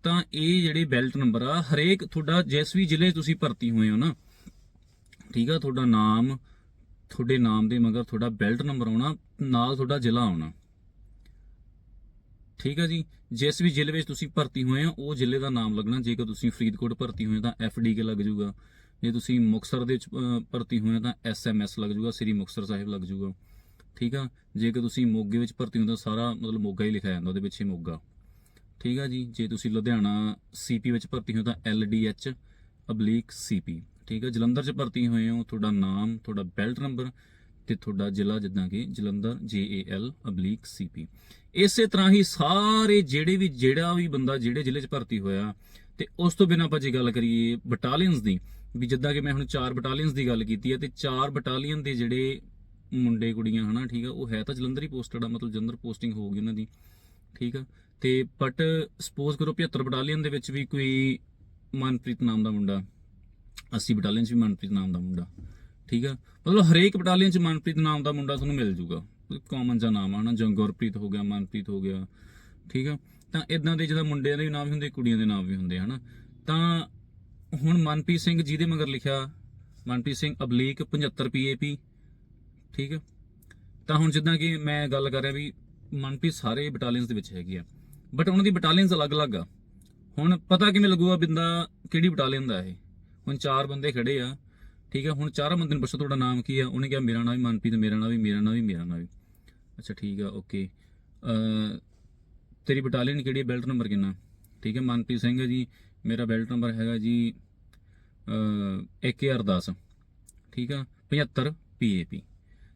A: ਤਾਂ ਇਹ ਜਿਹੜੇ ਬੈਲਟ ਨੰਬਰ ਆ, ਹਰੇਕ ਤੁਹਾਡਾ ਜਿਸ ਵੀ ਜ਼ਿਲ੍ਹੇ ਤੁਸੀਂ ਭਰਤੀ ਹੋਏ ਹੋ ਨਾ, ਠੀਕ ਆ, ਤੁਹਾਡਾ ਨਾਮ, ਤੁਹਾਡੇ ਨਾਮ ਦੇ ਮਗਰ ਤੁਹਾਡਾ ਬੈਲਟ ਨੰਬਰ ਆਉਣਾ, ਨਾਲ ਤੁਹਾਡਾ ਜ਼ਿਲ੍ਹਾ ਆਉਣਾ। ਠੀਕ ਆ ਜੀ? ਜਿਸ ਵੀ ਜ਼ਿਲ੍ਹੇ ਵਿੱਚ ਤੁਸੀਂ ਭਰਤੀ ਹੋਏ ਹੋ ਉਹ ਜ਼ਿਲ੍ਹੇ ਦਾ ਨਾਮ ਲੱਗਣਾ, ਜੇਕਰ ਤੁਸੀਂ ਫਰੀਦਕੋਟ ਭਰਤੀ ਹੋਏ ਤਾਂ ਐਫਡੀਕੇ ਲੱਗ ਜਾਊਗਾ ਜੇ ਤੁਸੀਂ ਮੁਕਤਸਰ ਦੇ ਵਿੱਚ ਭਰਤੀ ਹੋਏ ਤਾਂ ਐਸਐਮਐਸ ਲੱਗ ਜਾਊਗਾ, ਸ੍ਰੀ ਮੁਕਤਸਰ ਸਾਹਿਬ ਲੱਗ ਜਾਊਗਾ। ਠੀਕ ਆ? ਜੇਕਰ ਤੁਸੀਂ ਮੋਗੇ ਵਿੱਚ ਭਰਤੀ ਹੋ ਤਾਂ ਸਾਰਾ ਮਤਲਬ ਮੋਗਾ ਹੀ ਲਿਖਿਆ ਜਾਂਦਾ, ਉਹਦੇ ਵਿੱਚ ਹੀ ਮੋਗਾ। ਠੀਕ ਆ ਜੀ? ਜੇ ਤੁਸੀਂ ਲੁਧਿਆਣਾ ਸੀਪੀ ਵਿੱਚ ਭਰਤੀ ਹੋ ਤਾਂ ਐਲਡੀਐਚ ਅਬਲੀਕ ਸੀਪੀ ਠੀਕ ਆ? ਜਲੰਧਰ 'ਚ ਭਰਤੀ ਹੋਏ ਹੋ, ਤੁਹਾਡਾ ਨਾਮ, ਤੁਹਾਡਾ ਬੈਲਟ ਨੰਬਰ ਤੇ ਤੁਹਾਡਾ ਜ਼ਿਲ੍ਹਾ ਜਿੱਦਾਂ ਕਿ ਜਲੰਧਰ ਜੇਏਐਲ ਅਬਲੀਕ ਸੀਪੀ ਇਸੇ ਤਰ੍ਹਾਂ ਹੀ ਸਾਰੇ ਜਿਹੜੇ ਵੀ, ਜਿਹੜਾ ਵੀ ਬੰਦਾ ਜਿਹੜੇ ਜ਼ਿਲ੍ਹੇ 'ਚ ਭਰਤੀ ਹੋਇਆ, ਤੇ ਉਸ ਤੋਂ ਬਿਨਾਂ ਆਪਾਂ ਜੇ ਗੱਲ ਕਰੀਏ ਬਟਾਲੀਅਨਸ ਦੀ ਵੀ ਜਿੱਦਾਂ ਕਿ ਮੈਂ ਹੁਣ ਚਾਰ ਬਟਾਲੀਅਨਸ ਦੀ ਗੱਲ ਕੀਤੀ ਹੈ ਤੇ ਚਾਰ ਬਟਾਲੀਅਨ ਦੇ ਜਿਹੜੇ ਮੁੰਡੇ ਕੁੜੀਆਂ ਹਨਾ, ਠੀਕ ਆ, ਉਹ ਹੈ ਤਾਂ ਜਲੰਧਰ ਹੀ ਪੋਸਟਡ ਆ, ਮਤਲਬ ਜਲੰਧਰ ਪੋਸਟਿੰਗ ਹੋਊਗੀ ਉਹਨਾਂ ਦੀ, ਠੀਕ ਆ। ਤੇ ਬਟ ਸਪੋਜ਼ ਕਰੋ 75 ਬਟਾਲੀਅਨ ਦੇ ਵਿੱਚ ਵੀ ਕੋਈ ਮਨਪ੍ਰੀਤ ਨਾਮ ਦਾ ਮੁੰਡਾ 80 ਬਟਾਲੀਅਨ 'ਚ ਵੀ ਮਨਪ੍ਰੀਤ ਨਾਮ ਦਾ ਮੁੰਡਾ, ਠੀਕ ਆ। ਮਤਲਬ ਹਰੇਕ ਬਟਾਲੀਅਨ 'ਚ ਮਨਪ੍ਰੀਤ ਨਾਮ ਦਾ ਮੁੰਡਾ ਤੁਹਾਨੂੰ ਮਿਲ ਜੂਗਾ। ਕਾਮਨ ਜਿਹਾ ਨਾਮ ਆ ਨਾ ਜਾਂ ਗੁਰਪ੍ਰੀਤ ਹੋ ਗਿਆ, ਮਨਪ੍ਰੀਤ ਹੋ ਗਿਆ, ਠੀਕ ਆ। ਤਾਂ ਇਦਾਂ ਦੇ ਜਿਹਦਾ ਮੁੰਡਿਆਂ ਦੇ ਵੀ ਨਾਮ ਵੀ ਹੁੰਦੇ, ਕੁੜੀਆਂ ਦੇ ਨਾਮ ਵੀ ਹੁੰਦੇ ਹਨਾ। ਤਾਂ ਹੁਣ ਮਨਪ੍ਰੀਤ ਸਿੰਘ ਜਿਹਦੇ ਮਗਰ ਲਿਖਿਆ, ਮਨਪ੍ਰੀਤ ਸਿੰਘ ਅਬਲੀਕ 75 ਪੀਏਪੀ ਠੀਕ ਹੈ? ਤਾਂ ਹੁਣ ਜਿੱਦਾਂ ਕਿ ਮੈਂ ਗੱਲ ਕਰ ਰਿਹਾ ਵੀ ਮਨਪ੍ਰੀਤ ਸਾਰੇ ਬਟਾਲੀਅਨਸ ਦੇ ਵਿੱਚ ਹੈਗੀ ਆ ਬਟ ਉਹਨਾਂ ਦੀ ਬਟਾਲੀਅਨਸ ਅਲੱਗ-ਅਲੱਗ ਆ। ਹੁਣ ਪਤਾ ਕਿਵੇਂ ਲੱਗੂਗਾ ਬਿੰਦਾ ਕਿਹੜੀ ਬਟਾਲੀਅਨ ਦਾ ਇਹ? ਹੁਣ ਚਾਰ ਬੰਦੇ ਖੜੇ ਆ, ਠੀਕ ਹੈ? ਹੁਣ ਚਾਰਾਂ ਬੰਦੇ ਨੂੰ ਪੁੱਛੋ ਤੁਹਾਡਾ ਨਾਮ ਕੀ ਆ? ਉਹਨੇ ਕਿਹਾ, ਮੇਰਾ ਨਾਮ ਵੀ ਮਨਪ੍ਰੀਤ, ਮੇਰਾ ਨਾਮ ਵੀ, ਮੇਰਾ ਨਾਮ ਵੀ, ਮੇਰਾ ਨਾਮ ਵੀ। ਅੱਛਾ, ਠੀਕ ਆ ਓਕੇ ਅ ਤੇਰੀ ਬਟਾਲੀਅਨ ਕਿਹੜੀ ਹੈ ਬੈਲਟ ਨੰਬਰ ਕਿੰਨਾ? ਠੀਕ ਹੈ, ਮਨਪ੍ਰੀਤ ਸਿੰਘ ਜੀ, ਮੇਰਾ ਬੈਲਟ ਨੰਬਰ ਹੈਗਾ ਜੀ ਅ 1010 ਠੀਕ ਆ? 75 ਪੀਏਪੀ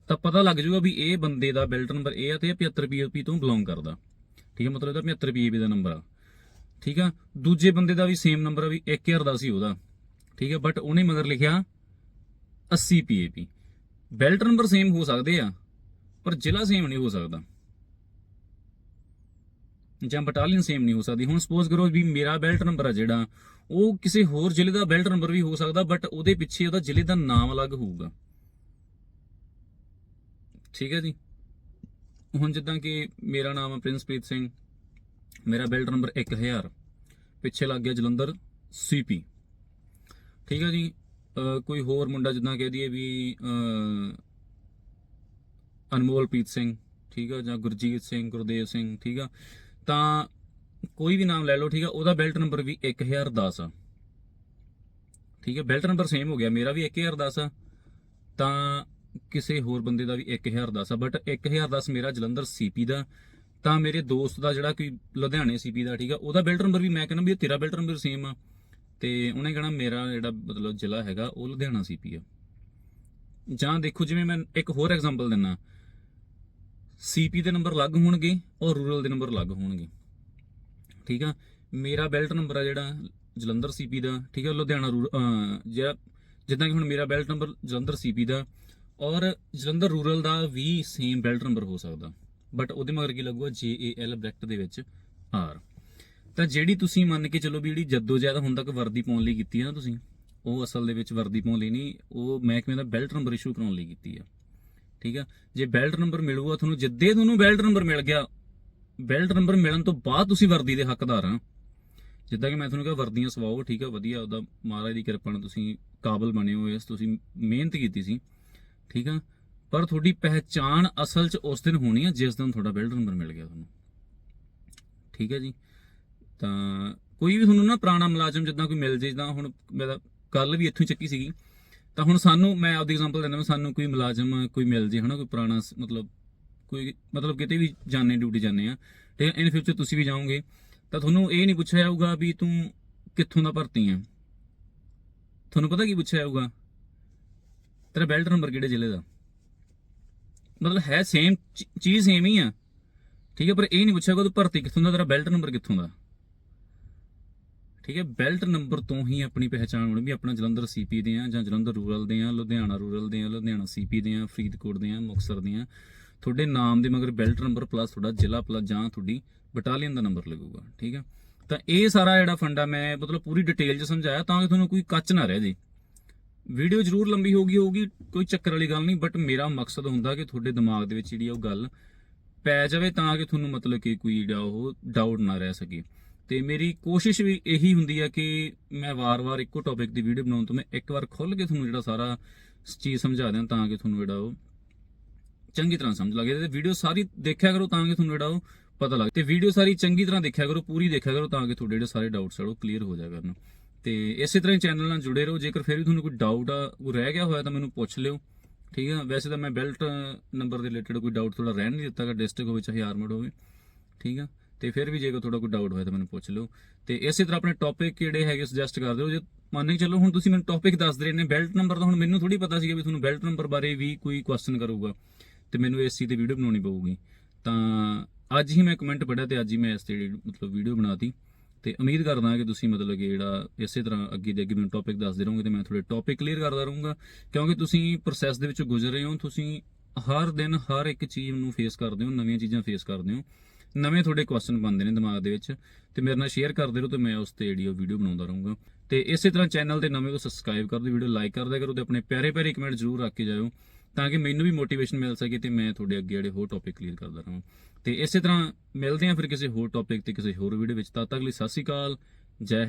A: ਤਾਂ ਪਤਾ ਲੱਗ ਜਾਊਗਾ ਵੀ ਇਹ ਬੰਦੇ ਦਾ ਬੈਲਟ ਨੰਬਰ ਇਹ ਆ ਤੇ ਇਹ 75 ਪੀਏਪੀ ਤੋਂ ਬਿਲੋਂਗ ਕਰਦਾ। ਠੀਕ ਹੈ ਮਤਲਬ ਇਹਦਾ 75 ਪੀਏਪੀ ਦਾ ਨੰਬਰ ਆ। ਠੀਕ ਆ? ਦੂਜੇ ਬੰਦੇ ਦਾ ਵੀ ਸੇਮ ਨੰਬਰ ਆ ਵੀ 1000 ਦਾ ਸੀ ਉਹਦਾ। ਠੀਕ ਹੈ ਬਟ ਉਹਨੇ ਮਗਰ ਲਿਖਿਆ 80 ਪੀਏਪੀ ਬੈਲਟ ਨੰਬਰ ਸੇਮ ਹੋ ਸਕਦੇ ਆ, ਪਰ ਜ਼ਿਲ੍ਹਾ ਸੇਮ ਨਹੀਂ ਹੋ ਸਕਦਾ। ਜਾਂ ਬਟਾਲੀਅਨ ਸੇਮ ਨਹੀਂ ਹੋ ਸਕਦੀ। ਹੁਣ ਸਪੋਜ਼ ਕਰੋ ਵੀ ਮੇਰਾ ਬੈਲਟ ਨੰਬਰ ਆ ਜਿਹੜਾ ਉਹ ਕਿਸੇ ਹੋਰ ਜ਼ਿਲ੍ਹੇ ਦਾ ਬੈਲਟ ਨੰਬਰ ਵੀ ਹੋ ਸਕਦਾ ਬਟ ਉਹਦੇ ਪਿੱਛੇ ਉਹਦਾ ਜ਼ਿਲ੍ਹੇ ਦਾ ਨਾਮ ਅਲੱਗ ਹੋਊਗਾ। ਠੀਕ ਹੈ ਜੀ? ਹੁਣ ਜਿੱਦਾਂ ਕਿ ਮੇਰਾ ਨਾਮ ਹੈ ਪ੍ਰਿੰਸਪ੍ਰੀਤ ਸਿੰਘ, ਮੇਰਾ ਬੈਲਟ ਨੰਬਰ 1000 ਪਿੱਛੇ ਲੱਗ ਗਿਆ ਜਲੰਧਰ ਸੀਪੀ ਠੀਕ ਹੈ ਜੀ? ਕੋਈ ਹੋਰ ਮੁੰਡਾ ਜਿੱਦਾਂ ਕਹਿ ਦਈਏ ਵੀ ਅਨਮੋਲਪ੍ਰੀਤ ਸਿੰਘ, ਠੀਕ ਆ, ਜਾਂ ਗੁਰਜੀਤ ਸਿੰਘ, ਗੁਰਦੇਵ ਸਿੰਘ, ਠੀਕ ਆ? ਤਾਂ ਕੋਈ ਵੀ ਨਾਮ ਲੈ ਲਓ, ਠੀਕ ਆ? ਉਹਦਾ ਬੈਲਟ ਨੰਬਰ ਵੀ 1010 ਆ। ਠੀਕ ਹੈ ਬੈਲਟ ਨੰਬਰ ਸੇਮ ਹੋ ਗਿਆ, ਮੇਰਾ ਵੀ 1010 ਆ। ਤਾਂ ਕਿਸੇ ਹੋਰ ਬੰਦੇ ਦਾ ਵੀ 1010 ਆ ਬਟ 1010 ਮੇਰਾ ਜਲੰਧਰ ਸੀਪੀ ਦਾ। ਤਾਂ ਮੇਰੇ ਦੋਸਤ ਦਾ ਜਿਹੜਾ ਕੋਈ ਲੁਧਿਆਣੇ ਸੀਪੀ ਦਾ, ਠੀਕ ਆ? ਉਹਦਾ ਬੈਲਟ ਨੰਬਰ ਵੀ ਮੈਂ ਕਹਿੰਦਾ ਵੀ ਤੇਰਾ ਬੈਲਟ ਨੰਬਰ ਸੇਮ ਆ। ਤੇ ਉਹਨੇ ਕਹਿਣਾ ਮੇਰਾ ਜਿਹੜਾ ਮਤਲਬ ਜ਼ਿਲ੍ਹਾ ਹੈਗਾ, ਉਹ ਲੁਧਿਆਣਾ ਸੀਪੀ ਆ। ਜਾਂ ਦੇਖੋ, ਜਿਵੇਂ ਮੈਂ ਇੱਕ ਹੋਰ ਐਗਜ਼ਾਮਪਲ ਦਿੰਨਾ। ਸੀਪੀ ਦੇ ਨੰਬਰ ਅਲੱਗ ਹੋਣਗੇ ਔਰ ਰੂਰਲ ਦੇ ਨੰਬਰ ਅਲੱਗ ਹੋਣਗੇ। ਠੀਕ ਆ? ਮੇਰਾ ਬੈਲਟ ਨੰਬਰ ਆ ਜਿਹੜਾ ਜਲੰਧਰ ਸੀਪੀ ਦਾ, ਠੀਕ ਆ? ਲੁਧਿਆਣਾ ਰੂਰ ਜਿਹੜਾ, ਜਿੱਦਾਂ ਕਿ ਹੁਣ ਮੇਰਾ ਬੈਲਟ ਨੰਬਰ ਜਲੰਧਰ ਸੀਪੀ ਦਾ ਔਰ ਜਲੰਧਰ ਰੂਰਲ ਦਾ ਵੀ ਸੇਮ ਬੈਲਟ ਨੰਬਰ ਹੋ ਸਕਦਾ। ਬਟ ਉਹਦੇ ਮਗਰ ਕੀ ਲੱਗੂਗਾ? JAL ਬ੍ਰੈਕਟ ਦੇ ਵਿੱਚ ਆਰ ਤਾਂ ਜਿਹੜੀ ਤੁਸੀਂ ਮੰਨ ਕੇ ਚੱਲੋ ਵੀ ਜਿਹੜੀ ਜੱਦੋ-ਜਹਿਦ ਹੁਣ ਤੱਕ ਵਰਦੀ ਪਾਉਣ ਲਈ ਕੀਤੀ ਹੈ ਨਾ ਤੁਸੀਂ, ਉਹ ਅਸਲ ਦੇ ਵਿੱਚ ਵਰਦੀ ਪਾਉਣ ਲਈ ਨਹੀਂ, ਉਹ ਮਹਿਕਮੇ ਦਾ ਬੈਲਟ ਨੰਬਰ ਇਸ਼ੂ ਕਰਾਉਣ ਲਈ ਕੀਤੀ ਆ। ਠੀਕ ਆ? ਜੇ ਬੈਲਟ ਨੰਬਰ ਮਿਲੂਗਾ ਤੁਹਾਨੂੰ, ਜਿੱਦੇ ਤੁਹਾਨੂੰ ਬੈਲਟ ਨੰਬਰ ਮਿਲ ਗਿਆ ਬੈਲਟ ਨੰਬਰ ਮਿਲਣ ਤੋਂ ਬਾਅਦ ਤੁਸੀਂ ਵਰਦੀ ਦੇ ਹੱਕਦਾਰ ਆ। ਜਿੱਦਾਂ ਕਿ ਮੈਂ ਤੁਹਾਨੂੰ ਕਿਹਾ, ਵਰਦੀਆਂ ਸਵਾਓ, ਠੀਕ ਆ, ਵਧੀਆ ਉਹਦਾ ਮਹਾਰਾਜ ਦੀ ਕਿਰਪਾ ਨਾਲ ਤੁਸੀਂ ਕਾਬਲ ਬਣੇ ਹੋ ਇਸ ਤੁਸੀਂ ਮਿਹਨਤ ਕੀਤੀ ਸੀ, ਠੀਕ ਆ। ਪਰ ਤੁਹਾਡੀ ਪਹਿਚਾਣ ਅਸਲ 'ਚ ਉਸ ਦਿਨ ਹੋਣੀ ਆ, ਜਿਸ ਦਿਨ ਤੁਹਾਡਾ ਬੈਲਟ ਨੰਬਰ ਮਿਲ ਗਿਆ ਤੁਹਾਨੂੰ। ਠੀਕ ਹੈ ਜੀ? ਤਾਂ ਕੋਈ ਵੀ ਤੁਹਾਨੂੰ ਨਾ ਪੁਰਾਣਾ ਮੁਲਾਜ਼ਮ ਜਿੱਦਾਂ ਕੋਈ ਮਿਲ ਜੇ, ਜਿੱਦਾਂ ਹੁਣ ਮੇਰਾ ਕੱਲ ਵੀ ਇੱਥੋਂ ਹੀ ਚੱਕੀ ਸੀਗੀ। ਤਾਂ ਹੁਣ ਸਾਨੂੰ, ਮੈਂ ਆਪਦੀ ਐਗਜ਼ਾਮਪਲ ਦਿੰਦਾ ਮੈਂ ਸਾਨੂੰ ਕੋਈ ਮੁਲਾਜ਼ਮ ਕੋਈ ਮਿਲ ਜੇ, ਹਨਾ, ਕੋਈ ਪੁਰਾਣਾ ਸ- ਮਤਲਬ ਕੋਈ ਮਤਲਬ ਕਿਤੇ ਵੀ ਜਾਣੇ ਡਿਊਟੀ ਜਾਂਦੇ ਆ, ਤੇ ਇਨ ਫਿਊਚਰ ਤੁਸੀਂ ਵੀ ਜਾਓਗੇ, ਤਾਂ ਤੁਹਾਨੂੰ ਇਹ ਨਹੀਂ ਪੁੱਛਿਆ ਜਾਊਗਾ ਵੀ ਤੂੰ ਕਿੱਥੋਂ ਦਾ ਭਰਤੀ ਆ। ਤੁਹਾਨੂੰ ਪਤਾ ਕੀ ਪੁੱਛਿਆ ਜਾਊਗਾ? ਤੇਰਾ ਬੈਲਟ ਨੰਬਰ ਕਿਹੜੇ ਜ਼ਿਲ੍ਹੇ ਦਾ? ਮਤਲਬ ਹੈ ਸੇਮ ਚੀਜ਼ ਸੇਮ ਹੀ ਆ। ਠੀਕ ਹੈ, ਪਰ ਇਹ ਨਹੀਂ ਪੁੱਛਿਆ ਤੂੰ ਭਰਤੀ ਕਿੱਥੋਂ ਦਾ, ਤੇਰਾ ਬੈਲਟ ਨੰਬਰ ਕਿੱਥੋਂ ਦਾ? ਠੀਕ ਹੈ ਬੈਲਟ ਨੰਬਰ ਤੋਂ ਹੀ ਆਪਣੀ ਪਹਿਚਾਣ ਹੋਣੀ ਵੀ ਆਪਣਾ ਜਲੰਧਰ ਸੀਪੀ ਦੇ ਆ ਜਾਂ ਜਲੰਧਰ ਰੂਰਲ ਦੇ ਆ, ਲੁਧਿਆਣਾ ਰੂਰਲ ਦੇ ਆ, ਲੁਧਿਆਣਾ ਸੀਪੀ ਦੇ ਆ, ਫਰੀਦਕੋਟ ਦੇ ਆ, ਮੁਕਤਸਰ ਦੇ ਆ। ਤੁਹਾਡੇ ਨਾਮ ਦੇ ਮਗਰ ਬੈਲਟ ਨੰਬਰ ਪਲੱਸ ਤੁਹਾਡਾ ਜ਼ਿਲ੍ਹਾ ਪਲੱਸ ਜਾਂ ਤੁਹਾਡੀ ਬਟਾਲੀਅਨ ਦਾ ਨੰਬਰ ਲੱਗੂਗਾ, ਠੀਕ ਹੈ ਤਾਂ ਇਹ ਸਾਰਾ ਜਿਹੜਾ ਫੰਡਾ ਮੈਂ ਮਤਲਬ ਪੂਰੀ ਡਿਟੇਲ 'ਚ ਸਮਝਾਇਆ ਤਾਂ ਕਿ ਤੁਹਾਨੂੰ ਕੋਈ ਕੱਚ ਨਾ ਰਹਿ ਜੇ। ਵੀਡੀਓ ਜ਼ਰੂਰ ਲੰਬੀ ਹੋਗੀ ਹੋਊਗੀ, ਕੋਈ ਚੱਕਰ ਵਾਲੀ ਗੱਲ ਨਹੀਂ ਬਟ ਮੇਰਾ ਮਕਸਦ ਹੁੰਦਾ ਕਿ ਤੁਹਾਡੇ ਦਿਮਾਗ ਦੇ ਵਿੱਚ ਜਿਹੜੀ ਉਹ ਗੱਲ ਪੈ ਜਾਵੇ ਤਾਂ ਕਿ ਤੁਹਾਨੂੰ ਮਤਲਬ ਕਿ ਕੋਈ ਜਿਹੜਾ ਉਹ ਡਾਊਟ ਨਾ ਰਹਿ ਸਕੇ। ਤੇ ਮੇਰੀ ਕੋਸ਼ਿਸ਼ ਵੀ ਇਹੀ ਹੁੰਦੀ ਹੈ ਕਿ ਮੈਂ ਵਾਰ-ਵਾਰ ਇੱਕੋ ਟੌਪਿਕ ਦੀ ਵੀਡੀਓ ਬਣਾਉਣ ਤੋਂ ਮੈਂ ਇੱਕ ਵਾਰ ਖੁੱਲ ਕੇ ਤੁਹਾਨੂੰ ਜਿਹੜਾ ਸਾਰਾ ਚੀਜ਼ ਸਮਝਾ ਦਿਆਂ ਤਾਂ ਕਿ ਤੁਹਾਨੂੰ ਜਿਹੜਾ ਉਹ ਚੰਗੀ ਤਰ੍ਹਾਂ ਸਮਝ ਲੱਗੇ ਤੇ ਵੀਡੀਓ ਸਾਰੀ ਦੇਖਿਆ ਕਰੋ ਤਾਂ ਕਿ ਤੁਹਾਨੂੰ ਜਿਹੜਾ ਉਹ ਪਤਾ ਲੱਗ ਤੇ ਵੀਡੀਓ ਸਾਰੀ ਚੰਗੀ ਤਰ੍ਹਾਂ ਦੇਖਿਆ ਕਰੋ, ਪੂਰੀ ਦੇਖਿਆ ਕਰੋ ਤਾਂ ਕਿ ਤੁਹਾਡੇ ਜਿਹੜੇ ਸਾਰੇ ਡਾਊਟਸ ਆ ਉਹ ਕਲੀਅਰ ਹੋ ਜਾ ਕਰਨ। ਤੇ ਇਸੇ ਤਰ੍ਹਾਂ ਹੀ ਚੈਨਲ ਨਾਲ ਜੁੜੇ ਰਹੋ। ਜੇਕਰ ਫਿਰ ਵੀ ਤੁਹਾਨੂੰ ਕੋਈ ਡਾਊਟ ਆ ਉਹ ਰਹਿ ਗਿਆ ਹੋਇਆ ਤਾਂ ਮੈਨੂੰ ਪੁੱਛ ਲਿਓ। ਠੀਕ ਹੈ ਵੈਸੇ ਤਾਂ ਮੈਂ ਬੈਲਟ ਨੰਬਰ ਦੇ ਰਿਲੇਟਡ ਕੋਈ ਡਾਊਟ ਥੋੜਾ ਰਹਿਣ ਨਹੀਂ ਦਿੱਤਾ ਡਿਸਟ੍ਰਿਕਟ ਹੋਵੇ ਚਾਹੇ ਆਰਮਡ ਹੋਵੇ। ਠੀਕ ਆ? ਤੇ ਫਿਰ ਵੀ ਜੇਕਰ ਤੁਹਾਡਾ ਕੋਈ ਡਾਊਟ ਹੋਇਆ ਤਾਂ ਮੈਨੂੰ ਪੁੱਛ ਲਿਓ। ਤੇ ਇਸੇ ਤਰ੍ਹਾਂ ਆਪਣੇ ਟੌਪਿਕ ਕਿਹੜੇ ਹੈਗੇ ਸੁਜੈਸਟ ਕਰ ਦਿਓ ਜੇ ਮੰਨ ਕੇ ਚੱਲੋ ਹੁਣ ਤੁਸੀਂ ਮੈਨੂੰ ਟੌਪਿਕ ਦੱਸ ਰਹੇ ਨੇ ਬੈਲਟ ਨੰਬਰ ਤਾਂ ਹੁਣ ਮੈਨੂੰ ਥੋੜੀ ਪਤਾ ਸੀਗਾ ਵੀ ਤੁਹਾਨੂੰ ਬੈਲਟ ਨੰਬਰ ਬਾਰੇ ਵੀ ਕੋਈ ਕੁਐਸਚਨ ਕਰੂਗਾ। ਤੇ ਮੈਨੂੰ ਇਸ ਚੀਜ਼ ਦੀ ਵੀਡੀਓ ਬਣਾਉਣੀ ਪਊਗੀ। ਤਾਂ ਅੱਜ ਹੀ ਮੈਂ ਕਮੈਂਟ ਪੜਿਆ ਤੇ ਅੱਜ ਹੀ ਮੈਂ ਇਸ ਤੇ ਜਿਹੜੀ ਮਤਲਬ ਵੀਡੀਓ ਬਣਾਤੀ। ਤੇ ਉਮੀਦ ਕਰਦਾ ਕਿ ਤੁਸੀਂ ਮਤਲਬ ਕਿ ਜਿਹੜਾ ਇਸੇ ਤਰ੍ਹਾਂ ਅੱਗੇ ਦੇ ਅੱਗੇ ਮੈਨੂੰ ਟੌਪਿਕ ਦੱਸਦੇ ਰਹੋਗੇ ਤੇ ਮੈਂ ਤੁਹਾਡੇ ਟੌਪਿਕ ਕਲੀਅਰ ਕਰਦਾ ਰਹੂੰਗਾ। ਕਿਉਂਕਿ ਤੁਸੀਂ ਪ੍ਰੋਸੈਸ ਦੇ ਵਿੱਚੋਂ ਗੁਜ਼ਰ ਰਹੇ ਹੋ, ਤੁਸੀਂ ਹਰ ਦਿਨ ਹਰ ਇੱਕ ਚੀਜ਼ ਨੂੰ ਫੇਸ ਕਰਦੇ ਹੋ, ਨਵੀਆਂ ਚੀਜ਼ਾਂ ਫੇਸ ਕਰਦੇ ਹੋ। ਨਵੇਂ ਤੁਹਾਡੇ ਕੁਐਸਚਨ ਬਣਦੇ ਨੇ ਦਿਮਾਗ ਦੇ ਵਿੱਚ ਤੇ ਮੇਰੇ ਨਾਲ ਸ਼ੇਅਰ ਕਰਦੇ ਰਹੋ ਤੇ ਮੈਂ ਉਸ ਤੇ ਜਿਹੜੀ ਉਹ ਵੀਡੀਓ ਬਣਾਉਂਦਾ ਰਹੂੰਗਾ। ਤੇ ਇਸੇ ਤਰ੍ਹਾਂ ਚੈਨਲ ਤੇ ਨਵੇਂ ਕੋ ਸਬਸਕ੍ਰਾਈਬ ਕਰ ਦਿਓ ਵੀਡੀਓ ਲਾਈਕ ਕਰ ਦਿਆ ਕਰੋ ਤੇ ਆਪਣੇ ਪਿਆਰੇ ਪਿਆਰੇ ਕਮੈਂਟ ਜ਼ਰੂਰ ਰੱਖ ਕੇ ਜਾਇਓ। ਤਾਂ ਕਿ ਮੈਨੂੰ ਵੀ ਮੋਟੀਵੇਸ਼ਨ ਮਿਲ ਸਕੇ ਤੇ ਮੈਂ ਤੁਹਾਡੇ ਅੱਗੇ ਜਿਹੜੇ ਹੋਰ ਟੌਪਿਕ ਕਲੀਅਰ ਕਰਦਾ ਰਹਾਂ। ਤੇ ਇਸੇ ਤਰ੍ਹਾਂ ਮਿਲਦੇ ਹਾਂ ਫਿਰ ਕਿਸੇ ਹੋਰ ਟੌਪਿਕ ਤੇ ਕਿਸੇ ਹੋਰ ਵੀਡੀਓ ਵਿੱਚ। ਤਦ ਤੱਕ ਲਈ ਸਤਿ ਸ਼੍ਰੀ ਅਕਾਲ, ਜੈ